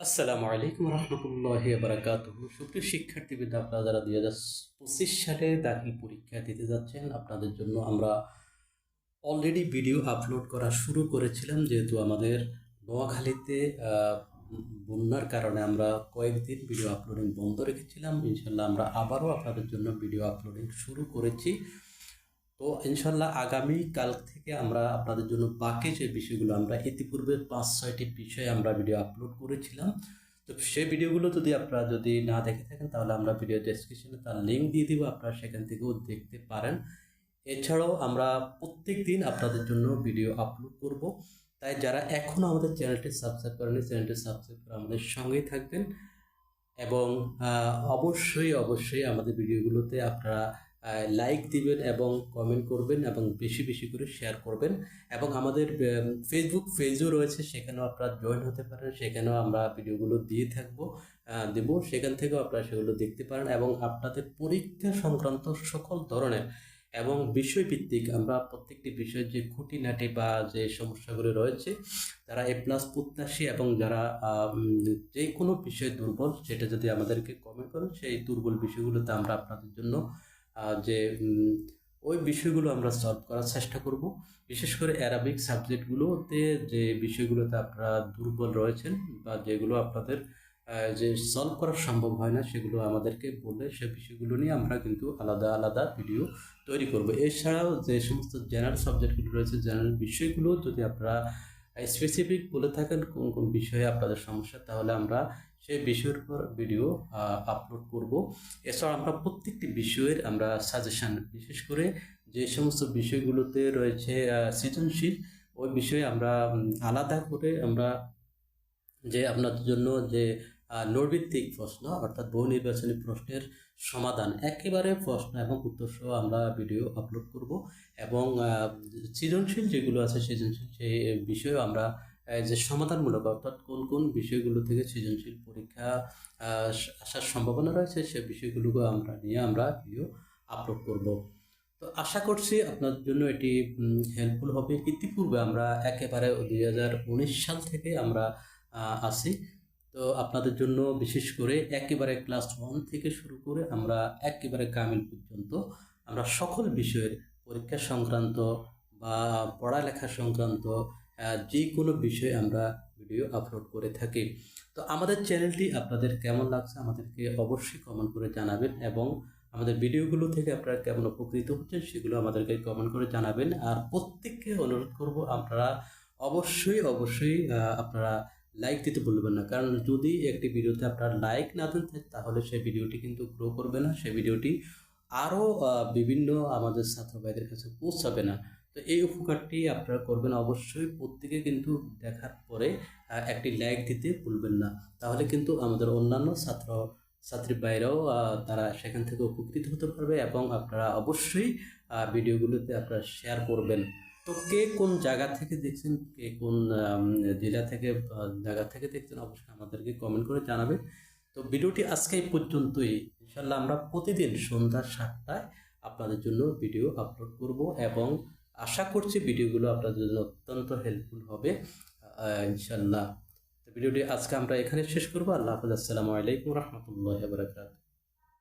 আসসালামু আলাইকুম রহমতুল্লাহ বারাকাত সুপ্রিয় শিক্ষার্থীবৃন্দ, আপনারা যারা দুই হাজার পঁচিশ সালে দাখিল পরীক্ষা দিতে যাচ্ছেন, আপনাদের জন্য আমরা অলরেডি ভিডিও আপলোড করা শুরু করেছিলাম। যেহেতু আমাদের নোয়াখালীতে বন্যার কারণে আমরা কয়েকদিন ভিডিও আপলোডিং বন্ধ রেখেছিলাম। ইনশাল্লাহ আমরা আবারও আপনাদের জন্য ভিডিও আপলোডিং শুরু করেছি। তো ইনশাল্লাহ আগামী কাল থেকে আমরা আপনাদের জন্য বাকি যে বিষয়গুলো আমরা ইতিপূর্বে পাঁচ, ছয়টি বিষয়ে আমরা ভিডিও আপলোড করেছিলাম। তো সেই ভিডিওগুলো যদি আপনারা যদি না দেখে থাকেন, তাহলে আমরা ভিডিও ডেসক্রিপশনে তার লিঙ্ক দিয়ে দিব, আপনারা সেখান থেকেও দেখতে পারেন। এছাড়াও আমরা প্রত্যেক দিন আপনাদের জন্য ভিডিও আপলোড করব। তাই যারা এখনও আমাদের চ্যানেলটি সাবস্ক্রাইব করেনি চ্যানেলটি সাবস্ক্রাইব করে আমাদের সঙ্গেই থাকবেন। এবং অবশ্যই অবশ্যই আমাদের ভিডিওগুলোতে আপনারা লাইক দিবেন এবং কমেন্ট করবেন এবং বেশি বেশি করে শেয়ার করবেন। এবং আমাদের ফেসবুক পেজও রয়েছে, সেখানেও আপনারা জয়েন হতে পারেন, সেখানেও আমরা ভিডিওগুলো দিয়ে থাকব দেব। সেখান থেকেও আপনারা সেগুলো দেখতে পারেন এবং আপনাদের পরীক্ষা সংক্রান্ত সকল ধরনের এবং বিষয়ভিত্তিক আমরা প্রত্যেকটি বিষয়ের যে খুঁটিনাটি বা যে সমস্যাগুলো রয়েছে যারা এ প্লাস প্রত্যাশী এবং যারা যে কোনো বিষয়ে দুর্বল, সেটা যদি আমাদেরকে কমেন্ট করেন, সেই দুর্বল বিষয়গুলোতে আমরা আপনাদের জন্য যে ওই বিষয়গুলো আমরা সলভ করার চেষ্টা করব। বিশেষ করে অ্যারাবিক সাবজেক্টগুলোতে যে বিষয়গুলোতে আপনারা দুর্বল রয়েছেন বা যেগুলো আপনাদের যে সলভ করা সম্ভব হয় না, সেগুলো আমাদেরকে বলে সে বিষয়গুলো নিয়ে আমরা কিন্তু আলাদা আলাদা ভিডিও তৈরি করব। এছাড়াও যে সমস্ত জেনারেল সাবজেক্টগুলো রয়েছে জেনারেল বিষয়গুলো যদি আপনারা স্পেসিফিক বলে থাকেন কোন কোন বিষয়ে আপনাদের সমস্যা, তাহলে আমরা সেই বিষয়ের উপর ভিডিও আপলোড করব। এছাড়া আমরা প্রত্যেকটি বিষয়ের আমরা সাজেশান বিশেষ করে যে সমস্ত বিষয়গুলোতে রয়েছে সৃজনশীল, ওই বিষয়ে আমরা আলাদা করে আমরা যে আপনাদের জন্য যে নৈর্ভিত্তিক প্রশ্ন, অর্থাৎ বহু নির্বাচনী প্রশ্নের সমাধান। একেবারে প্রশ্ন এবং উত্তর সহ আমরা ভিডিও আপলোড করব এবং সৃজনশীল যেগুলো আছে সৃজনশীল সেই বিষয়েও আমরা যে সমাধানমূলক অর্থাৎ কোন কোন বিষয়গুলো থেকে সৃজনশীল পরীক্ষা আসার সম্ভাবনা রয়েছে সে বিষয়গুলোকে আমরা নিয়ে আমরা ভিডিও আপলোড করব। তো আশা করছি আপনার জন্য এটি হেল্পফুল হবে। ইতিপূর্বে আমরা একেবারে দুই হাজার উনিশ সাল থেকে আমরা আছি। তো আপনাদের জন্য বিশেষ করে একেবারে ক্লাস ওয়ান থেকে শুরু করে আমরা একেবারে কামিল পর্যন্ত আমরা সকল বিষয়ের পরীক্ষা সংক্রান্ত বা পড়ালেখা সংক্রান্ত যে কোনো বিষয়ে আমরা ভিডিও আপলোড করে থাকি। তো আমাদের চ্যানেলটি আপনাদের কেমন লাগছে আমাদেরকে অবশ্যই কমেন্ট করে জানাবেন এবং আমাদের ভিডিওগুলো থেকে আপনারা কেমন উপকৃত হচ্ছেন সেগুলো আমাদেরকে কমেন্ট করে জানাবেন। আর প্রত্যেককে অনুরোধ করব আপনারা অবশ্যই অবশ্যই আপনারা লাইক দিতে ভুলবেন না। কারণ যদি একটি ভিডিওতে আপনারা লাইক না দেন তাহলে সেই ভিডিওটি কিন্তু গ্রো করবে না। সেই ভিডিওটি আরও বিভিন্ন আমাদের ছাত্র ভাইদের কাছে পৌঁছাবে না। তো এই উপকারটি আপনারা করবেন অবশ্যই। প্রত্যেকে কিন্তু দেখার পরে একটি লাইক দিতে ভুলবেন না। তাহলে কিন্তু আমাদের অন্যান্য ছাত্র ছাত্রী ভাইরাও আহ, তারা সেখান থেকে উপকৃত হতে পারবে এবং আপনারা অবশ্যই ভিডিওগুলোতে আপনারা শেয়ার করবেন। তো কে কোন জায়গা থেকে দেখছেন? কে কোন জেলা থেকে জায়গা থেকে দেখছেন? অবশ্যই আমাদেরকে কমেন্ট করে জানাবেন। তো ভিডিওটি আজকে পর্যন্তই। ইনশাল্লাহ আমরা প্রতিদিন সন্ধ্যা সাতটায় আপনাদের জন্য ভিডিও আপলোড করব এবং আশা করছি ভিডিওগুলো আপনাদের জন্য অত্যন্ত হেল্পফুল হবে। ইনশাল্লাহ তো ভিডিওটি আজকে আমরা এখানে শেষ করব। আল্লাহ হাফিজ। আসসালামু আলাইকুম রহমতুল্লাহ বারকাত